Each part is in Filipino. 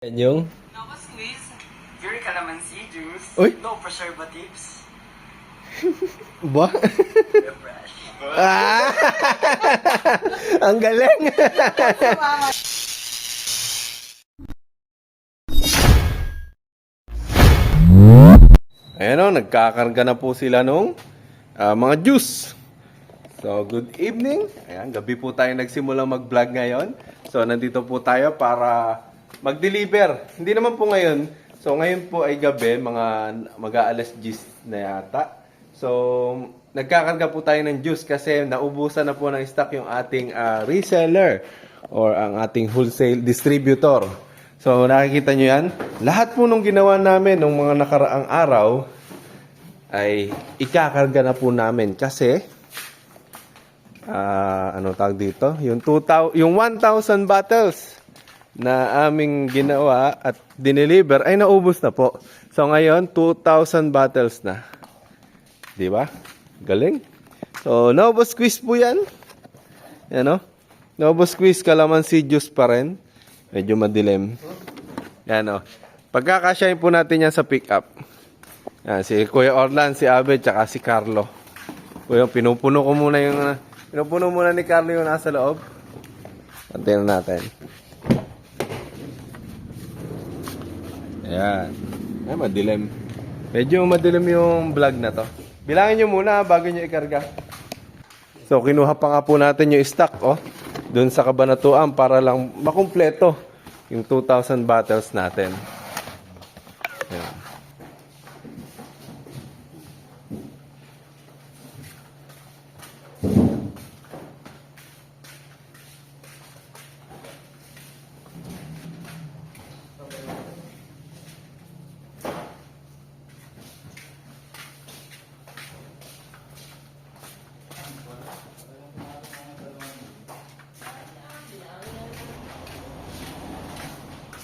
Yan yung... Nova squeeze, pure calamansi juice, Uy. no preservatives, Ba? refresh. ah! Ang galing! Ayan o, nagkakarga na po sila nung ah, mga juice. So, good evening. Ayan, gabi po tayo nagsimula mag-vlog ngayon. So, nandito po tayo para mag-deliver. Hindi naman po ngayon. So, ngayon po ay gabi, mga mag-aalas 10 na yata. So, nagkakarga po tayo ng juice kasi naubusan na po ng stock yung ating ah, reseller or ang ating wholesale distributor. So, nakikita nyo yan. Lahat po nung ginawa namin nung mga nakaraang araw ay ikakarga na po namin kasi ah ano tawag dito? Yung 2000 yung 1000 bottles na aming ginawa at dineliver ay naubos na po. So ngayon 2000 bottles na. 'Di ba? Galing. So Novo Squeeze po 'yan. Yan oh. Novo Squeeze calamansi juice pa rin. Medyo madilim. Yan oh. Pagkakasyahin po natin yan sa pickup. Si Kuya Orlan, si Abe, tsaka si Carlo. Kuya, pinupuno ko muna yung... ah, Pinupuno muna ni Carlo yung nasa loob. Antayin na natin. Ayan. Ay, madilim. Medyo madilim yung vlog na to. Bilangin nyo muna bago nyo ikarga. So, kinuha pa nga po natin yung stock, oh. Doon sa kabanatuan para lang makumpleto yung 2,000 bottles natin. Ayan.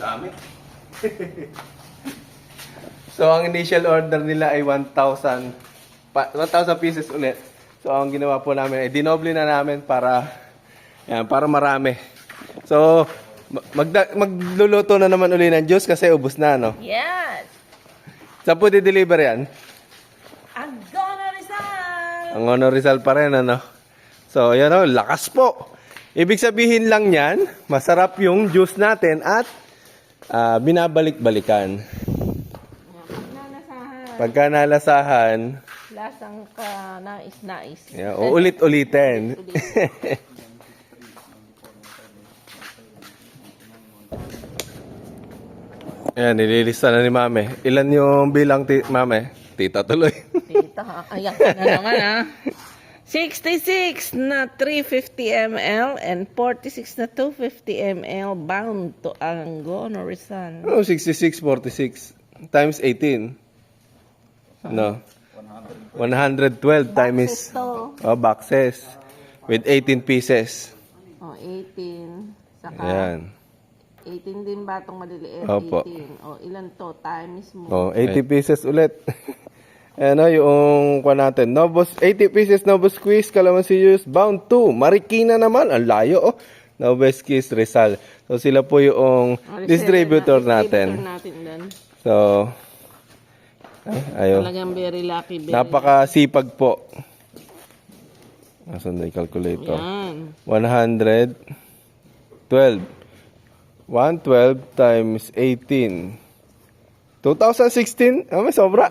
Dami. so, ang initial order nila ay 1,000 pa- 1,000 pieces ulit. So, ang ginawa po namin ay dinoble na namin para yan, para marami. So, ma- magda- magluluto na naman uli ng juice kasi ubos na, no? Yes! Saan po di-deliver yan? Ang gonna Rizal! Ang Honor Rizal pa rin, ano? So, yan o, lakas po. Ibig sabihin lang yan, masarap yung juice natin at ah, binabalik-balikan. Pagka nalasahan, Lasang ka nais-nais. yan, uulit-ulitin. Ayan, nililista na ni Mame. Ilan yung bilang ti Mame? Tita tuloy. Tita, ayak ka na naman ha. 66 na 350 ml and 46 na 250 ml bound to Angono Rizal. oh, 66, 46. Times 18. No? 112 times... Ito. Oh, boxes. With 18 pieces. Oh, 18. Saka Ayan. 18 din ba itong maliliit? Opo. 18. Oh, ilan to? Times mo. Oh, 80 pieces ulit. Ayan o, yung kwa natin. Novos, 80 pieces Novo Squeeze, Calamansi Juice, Bound 2. Marikina naman, ang layo oh. Novo Squeeze, Rizal. So, sila po yung Oh, distributor Distributor natin. natin doon. So, ay, ayo. Talagang very lucky. Very Napakasipag po. Nasaan na yung calculator? Yan. 112. 112 times 18. 2016? Ah, may sobra.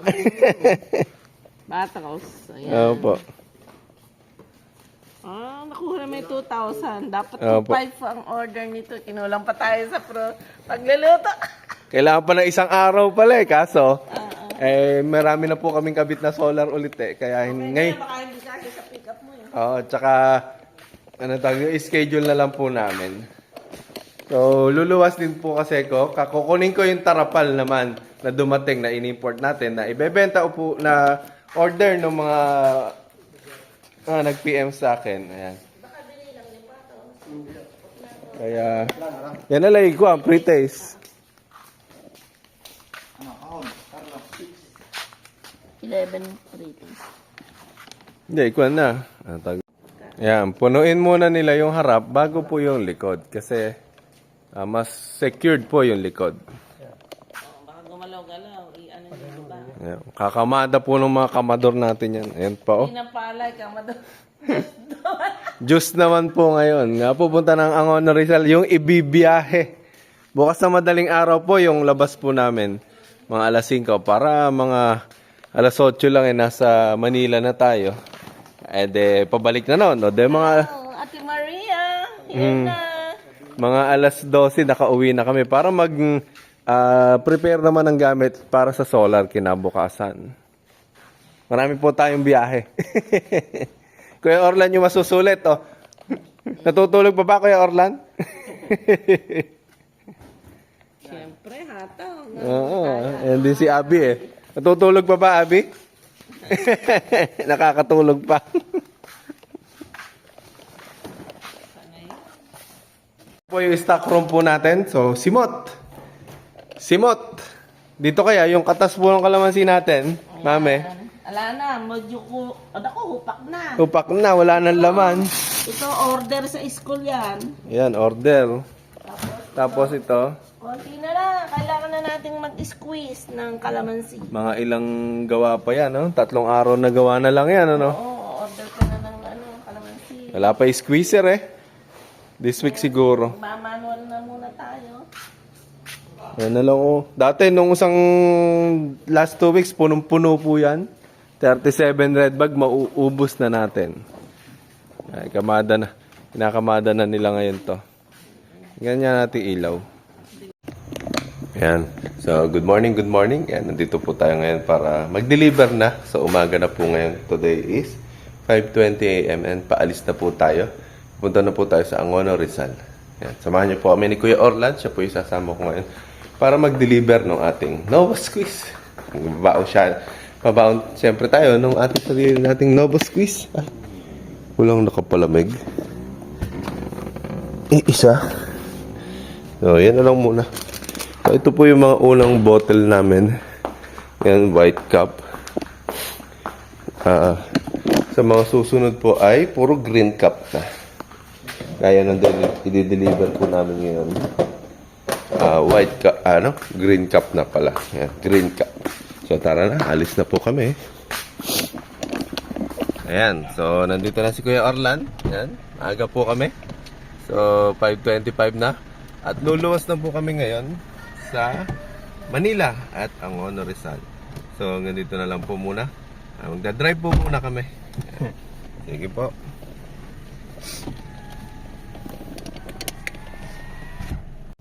Battles. Ayan. Oo po. Ah, nakuha na may 2,000. Dapat Opo. 2,500 ang order nito. Kinulang pa tayo sa pro pagluluto. Kailangan pa ng isang araw pala eh. Kaso, eh, marami na po kaming kabit na solar ulit eh. Kaya ngay Baka hindi kasi sa pick up mo eh. Oo, tsaka, ano tawag, yung schedule na lang po namin. So, luluwas din po kasi ko. Kakukunin ko yung tarapal naman na dumating na in-import natin na ibebenta po na order ng mga ah, nag-PM sa akin. Ayan. Kaya, yan na lang ko ang pre-taste. 11 ratings. Hindi, ikuan na. Yan, punuin muna nila yung harap bago po yung likod. Kasi, ah, mas secured po yung likod. Oh, baka gumalaw-galaw. I-ano nyo ba? Ayan. Kakamada po ng mga kamador natin yan. Ayan pa oh. Pinapalay ka, madam. Diyos naman po ngayon. Nga pupunta ng Angono Rizal, yung ibibiyahe. Bukas na madaling araw po yung labas po namin. Mga alas 5 para mga alas 8 lang eh nasa Manila na tayo. Eh de pabalik na noon. No? De mga Oh, Ate Maria, Hmm. yan na. Mga alas 12 nakauwi na kami para mag ah, prepare naman ng gamit para sa solar kinabukasan. Marami po tayong biyahe. Kuya Orlan yung masusulit, oh. Natutulog pa ba, Kuya Orlan? Siyempre, hataw. Oo, and din si Abby eh. Natutulog pa ba, Abby? Nakakatulog pa. Po yung stock room po natin. So, simot. Simot. Dito kaya, yung katas po ng kalamansi natin, mame, Ala na, medyo ko, ano ko, hupak na. tupak na, wala nang laman. Ito, order sa school yan. Yan, order. Tapos ito, Konti na lang, kailangan na nating mag-squeeze ng kalamansi. mga ilang gawa pa yan, no? Tatlong araw na gawa na lang yan, ano? Oo, order ka na ng ano, kalamansi. Wala pa squeezer eh. This week siguro. Mamanual na muna tayo. Yan na lang oh. Dati nung isang last two weeks, punong-puno po yan. 37 red bag, mauubos na natin. Ay, kamada na. Kinakamada na nila ngayon to. Ganyan natin ilaw. Yan. So, good morning, good morning. Yan, nandito po tayo ngayon para mag-deliver na. So, umaga na po ngayon. Today is 5.20 a.m. and paalis na po tayo. Punta na po tayo sa Angono, Rizal. Yan. Samahan niyo po kami ni Kuya Orlan. Siya po yung sasama ko ngayon para mag-deliver ng ating Nova Squeeze. Babaon siya. Pabaon, siyempre tayo, nung ating sarili nating Nova Squeeze. Ay, walang nakapalamig. Eh, isa. So, yan na lang muna. So, ito po yung mga unang bottle namin. Yan, white cup. Ah, sa mga susunod po ay puro green cup na. Kaya nang deli- i-deliver po namin ngayon. Ah, white cup, ano? Green cup na pala. Yan, green cup. So, tara na. Alis na po kami. Ayan. So, nandito na si Kuya Orlan. Ayan. Aga po kami. So, 5.25 na. At luluwas na po kami ngayon sa Manila at Angono Rizal. So, hanggang dito na lang po muna. Ah, Magdadrive po muna kami. Ayan. Sige po.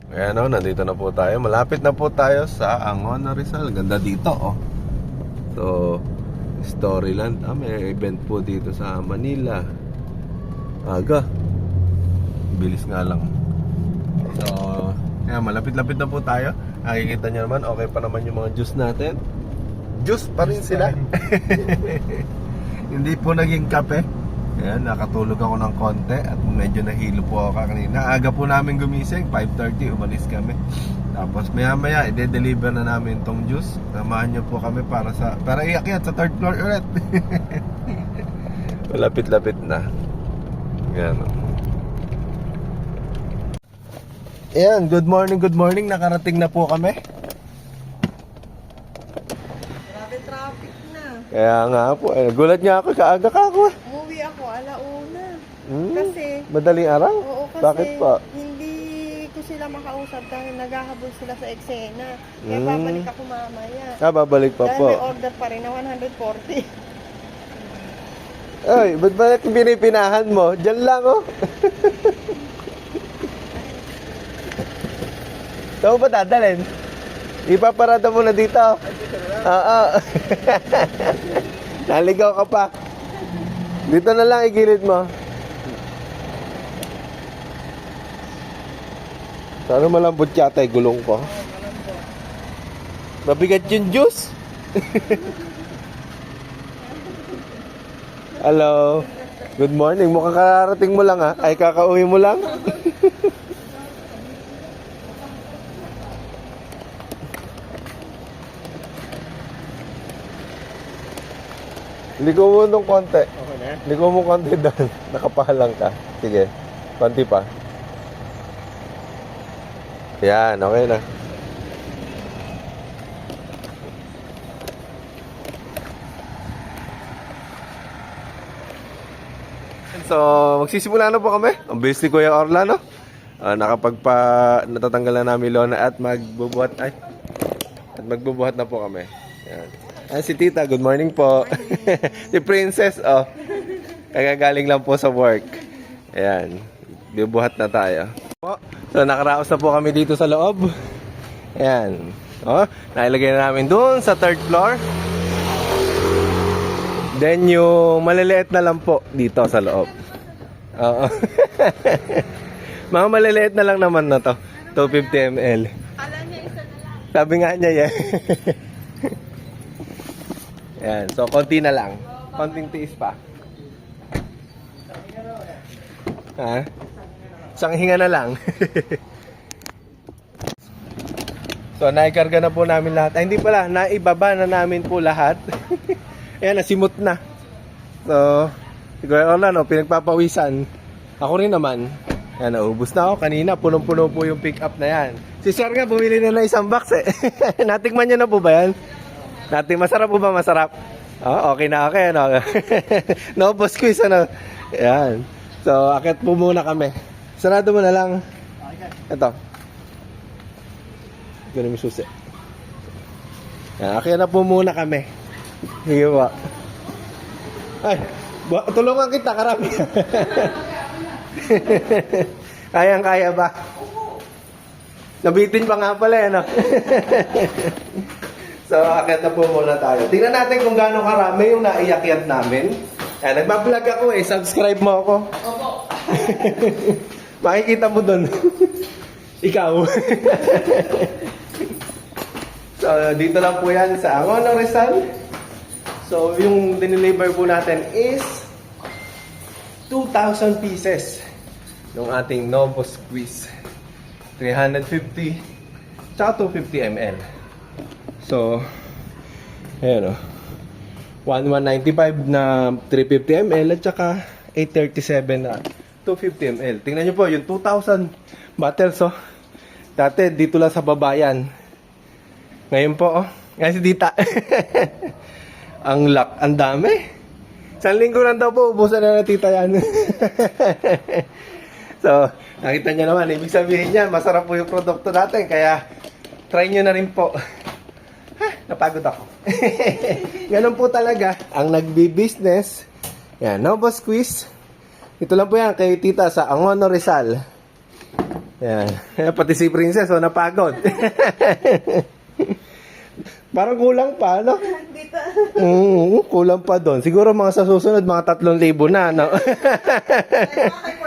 Ayan o, nandito na po tayo. Malapit na po tayo sa Angono Rizal. Ganda dito, oh. So, Storyland. Ah, may event po dito sa Manila. Aga. Bilis nga lang. So, ayan, malapit-lapit na po tayo. Nakikita nyo naman, okay pa naman yung mga juice natin. Juice pa rin sila. Hindi po naging kape. Ayan, nakatulog ako ng konti at medyo nahilo po ako kanina. Aga po namin gumising, 5.30, umalis kami. Tapos maya maya, i-deliver na namin tong juice. Samahan nyo po kami para sa para iakyat sa third floor ulit. Malapit-lapit na. Ayan. Ayan, good morning, good morning. Nakarating na po kami. Grabe traffic na. Kaya nga po, eh, gulat nga ako, kaaga ka ako. Alauna. Hmm? Kasi, Madaling araw? oo kasi Bakit po? hindi ko sila makausap dahil naghahabol sila sa eksena. Kaya Hmm. babalik ako mamaya. Ah, babalik pa dahil po. may order pa rin na 140. Ay, ba't ba pinipinahan mo? Diyan lang, oh. Saan mo ba dadalhin? Ipaparada mo na dito. Oo. Naligaw ka pa. Dito na lang, igilid mo. Sana malambot yata yung gulong ko. Mabigat yung juice. Hello. Good morning. Mukhang kararating mo lang ha. Ay, kakauwi mo lang. Ligo mo nung konti. Na? Ligo mo konti doon. Nakapahalang ka. Sige. Konti pa. Yan, okay na. So, magsisimula na po kami. Ang bilis ni Kuya Orlando. Ah, nakapagpa natatanggal na namin lona at magbubuhat ay at magbubuhat na po kami. Yan. Ayan si Tita, good morning po. si Princess, oh. Kagagaling lang po sa work. Ayan. Bibuhat na tayo. Po. So, nakaraos na po kami dito sa loob. Ayan. Oh, nailagay na namin doon sa third floor. Then, yung maliliit na lang po dito sa loob. Oo. Mga maliliit na lang naman na to. 250 ml. Sabi nga niya yan. Yan. So, konti na lang. Konting tiis pa. Ha? Isang hinga na lang. so, naikarga na po namin lahat. Ay, hindi pala. Naibaba na namin po lahat. Ayan, nasimot na. So, siguro na, no, pinagpapawisan. Ako rin naman. Yan, naubos na ako. Kanina, punong-puno po yung pick up na yan. Si Sir nga, bumili na na isang box eh. Natikman niyo na po ba yan? Nating masarap po ba? Masarap? Oh, okay na okay. Ano? Naubos ko isa na. Yan. So, akit po muna kami. Sarado mo na lang. Ito. Ganun yung susi. Yan, akit na po muna kami. Sige po. Ay, bu- tulungan kita, karami. Kayang-kaya ba? Nabitin pa nga pala, ano? so, akit na po muna tayo. Tingnan natin kung gaano karami yung naiyakyat namin. Eh, nagbablog ako eh. Subscribe mo ako. Opo. Makikita mo doon. Ikaw. so, dito lang po yan sa Angono Rizal. So, yung dineliver po natin is 2,000 pieces ng ating Novo Squeeze. 350 tsaka 250 ml. So, ayan o. 1195 na 350 ml at saka 837 na 250 ml. Tingnan nyo po, yung 2,000 bottles oh. Dati dito lang sa babayan. Ngayon po oh. Ngayon si Dita. ang lak, ang dami. Isang linggo lang daw po, ubusan na na yan. so, nakita niyo naman, ibig sabihin niya, masarap po yung produkto natin, kaya try niyo na rin po. Napagod ako. Ganun po talaga, ang nagbi-business, yan, Novo Squeeze. Ito lang po yan, kay tita sa Angono Rizal. Yan, pati si Princess, oh, napagod. Parang kulang pa, no? Dito. Mm, kulang pa doon. Siguro mga sa susunod, mga 3,000 na, no?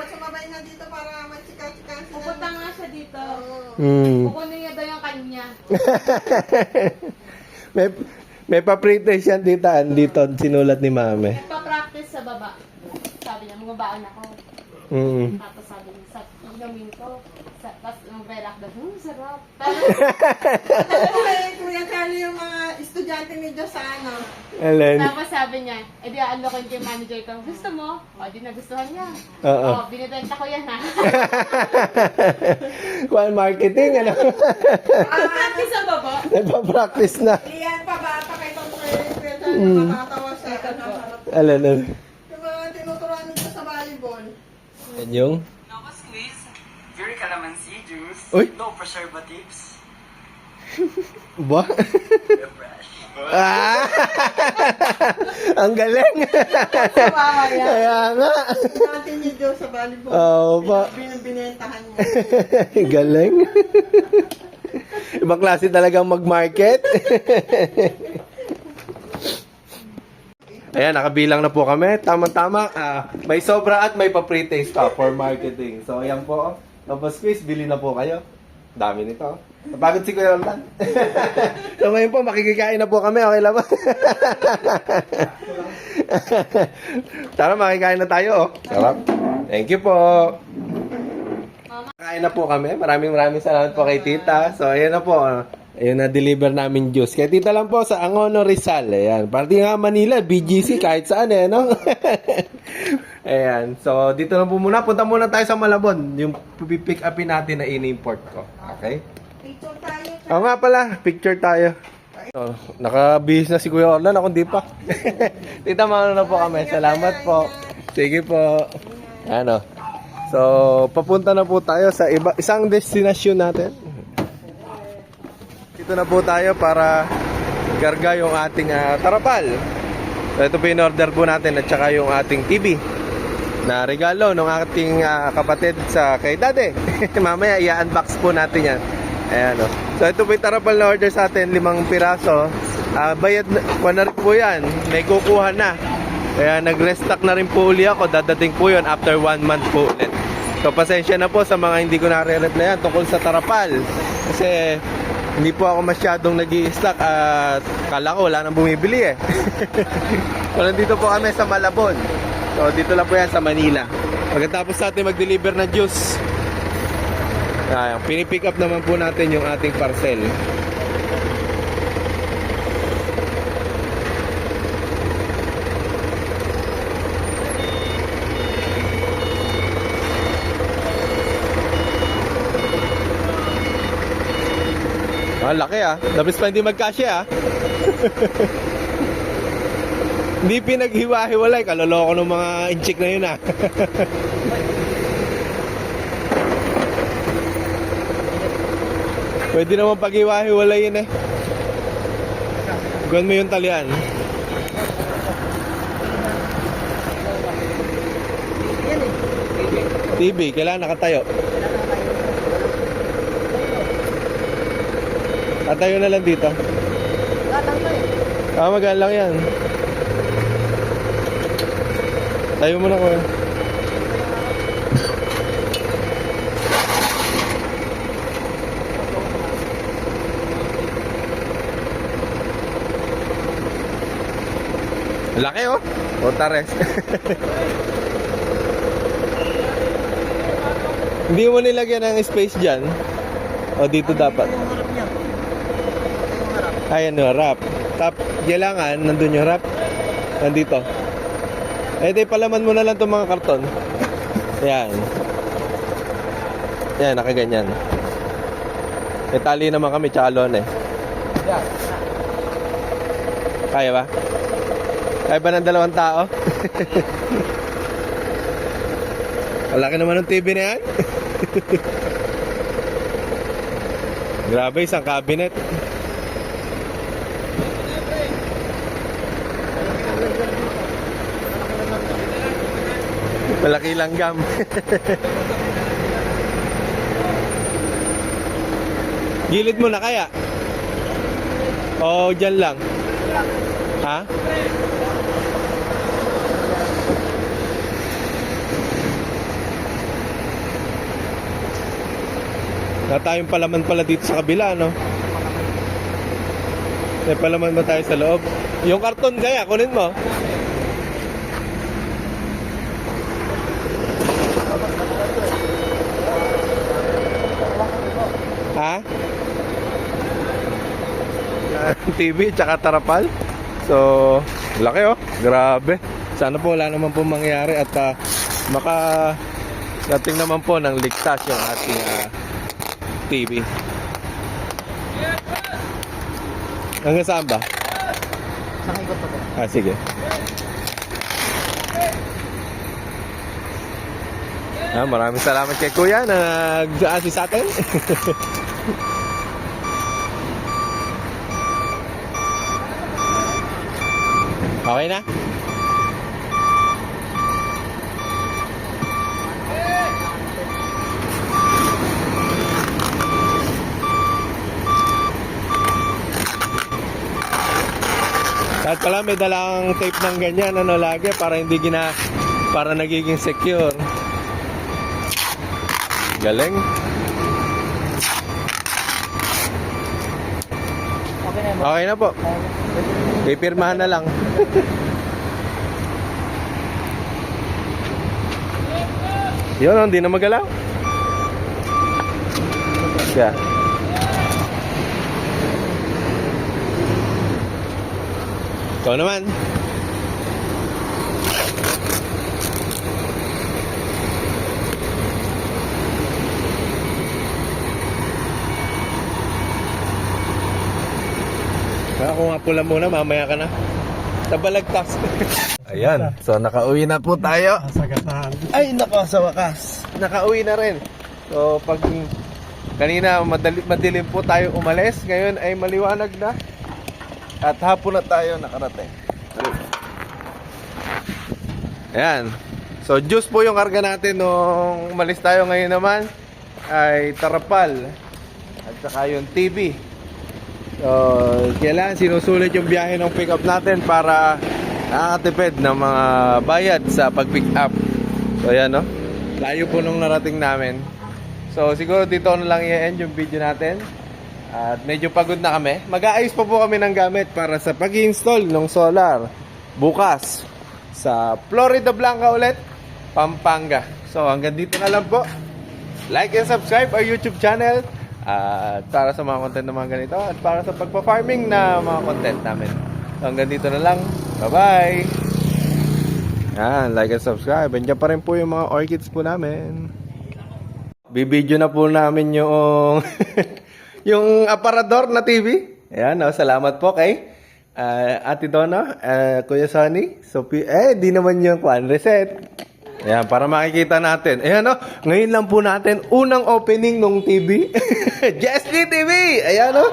Sumabay na dito para magsika-sika. Pupunta nga siya dito. mm. Kukunin niya daw yung kanya. May, may pa-pretest yan dito, dito, sinulat ni mame. Nagpa-practice sa baba. Sabi niya, mga baon ako. Mm. Tapos sabi niya, sa inumin ko. Sa, tapos yung velak daw, hmm, sarap. Tapos, Kaya Kuya Carlo yung mga estudyante ni Diyos sa ano. Alin? tapos sabi niya, eh di aalokin ko yung manager ko. Gusto mo? O, di nagustuhan niya. Oo. O, binibenta ko yan ha. Kuan marketing, ano? Practice sa baba. Nagpa-practice na. Iyan pa ba? Pa kay Tom Kuya Carlo, makakatawa siya. Alin, alin. Yung mga tinuturuan ni Diyos sa volleyball. Yan yung? Nova Squeeze. Pure calamansi juice. Uy. No preservatives. Ba? Ah! Ang galing! Kaya nga. Natin ni Diyos sa volleyball. Oo pa. Bin- Binentahan niya. Galing. Ibang klase talagang mag-market. Ayan, nakabilang na po kami. Tama-tama. Ah, may sobra at may pa-pre-taste pa for marketing. So, ayan po. Tapos quiz, bili na po kayo. Dami nito. Napagod si Kuya Roldan. so, ngayon po, makikikain na po kami. Okay lang ba? Tara, makikain na tayo. Oh. Sarap. Thank you po. Kain na po kami. Maraming maraming salamat po kay Tita. So, ayan na po. Ayun na deliver namin juice. Kay Tita lang po sa Angono Rizal. Ayan. Party nga Manila, BGC, kahit saan eh, no? Ayan. So, dito na po muna. Punta muna tayo sa Malabon. Yung pipick upin natin na in-import ko. Okay? Picture tayo. Oo nga pala. Picture tayo. Oh, nakabihis na si Kuya Orlan. Ako hindi pa. Tita, maano na po kami. Salamat po. Sige po. Ano. So, papunta na po tayo sa iba, isang destinasyon natin. Dito na po tayo para karga yung ating ah, tarapal. So, ito po yung order po natin at saka yung ating TV na regalo ng ating ah, kapatid sa kay Dade. Mamaya i-unbox po natin yan. Ayan o. So ito po yung tarapal na order sa atin, limang piraso. Ah, bayad kuha na rin po yan. May kukuha na. Kaya nag-restock na rin po uli ako. Dadating po yun after one month po ulit. So pasensya na po sa mga hindi ko nare-replyan tungkol sa tarapal. Kasi hindi po ako masyadong nag stock at kala ko wala nang bumibili eh. so nandito po kami sa Malabon. So dito lang po yan sa Manila. Pagkatapos natin mag-deliver ng juice, ah, pinipick up naman po natin yung ating parcel. Ah, laki ah. Labis pa hindi magkasya ah. hindi pinaghiwa-hiwalay. Kaloloko ng mga inchik na yun ah. Pwede naman paghiwa-hiwalay yun eh. Gawin mo yung talian. TV, kailangan nakatayo. Tatayo na lang dito. Ah, magaan lang yan. Tayo mo na ko. Laki oh. Otares. Hindi mo nilagyan ng space dyan. O dito dapat. Ayan o, wrap. Tap, kailangan, nandun yung wrap. Nandito. Eh, di palaman mo na lang itong mga karton. Ayan. Ayan, nakaganyan. May tali naman kami, tsaka lon eh. Kaya ba? Kaya ba ng dalawang tao? Malaki naman ng TV na yan. Grabe, isang cabinet. Malaki langgam. Gilid mo na kaya? O dyan lang? Ha? Na tayong palaman pala dito sa kabila, no? May palaman ba tayo sa loob? Yung karton kaya, kunin mo. Ha? TV tsaka tarapal. So, laki oh. Grabe. Sana po wala naman po mangyari at ah, maka dating naman po ng ligtas yung ating ah, TV. Hanggang saan ba? Sa ikot pa po. Ah, sige. Ah, maraming salamat kay Kuya na nag-assist sa atin. okay na? At pala may dalang tape ng ganyan ano lagi para hindi gina para nagiging secure. Galing. Okay na po. Pipirmahan na lang. Yun, oh, hindi na magalaw. Yeah. Ikaw naman. Ako nga pula muna, mamaya ka na. Tabalagtas. Ayan, so nakauwi na po tayo. Ay, nako, sa wakas. Nakauwi na rin. So, pag kanina madali, madilim po tayo umalis, ngayon ay maliwanag na. At hapon na tayo nakarating. Ayan. So, juice po yung karga natin nung umalis tayo ngayon naman ay tarapal at saka yung TV. So, kailangan sinusulit yung biyahe ng pick up natin para nakakatipid ng mga bayad sa pag-pick up. So, ayan no. Layo po nung narating namin. So, siguro dito na lang i-end yung video natin. At medyo pagod na kami. Mag-aayos pa po kami ng gamit para sa pag-install ng solar bukas sa Florida Blanca ulit, Pampanga. So, hanggang dito na lang po. Like and subscribe our YouTube channel at para sa mga content na mga ganito at para sa pagpa-farming na mga content namin. Hanggang dito na lang. Bye-bye! Yan, like and subscribe. Andiyan pa rin po yung mga orchids po namin. Bibidyo na po namin yung yung aparador na TV. Ayan, oh, salamat po kay ah, Ate Donna, ah, Kuya Sonny, Sophie. Eh, di naman yung kwan reset. Ayan, para makikita natin. Ayan, oh, ngayon lang po natin unang opening ng TV. Jesly TV! Ayan, oh.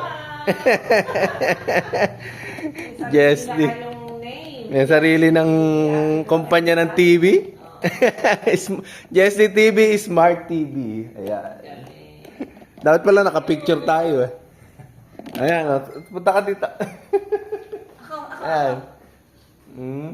Jesly. May sarili ng kumpanya ng TV. Jesly TV Smart TV. Ayan. Dapat pala nakapicture tayo eh. Ayan, oh. punta ka dito. Ayan. Hmm.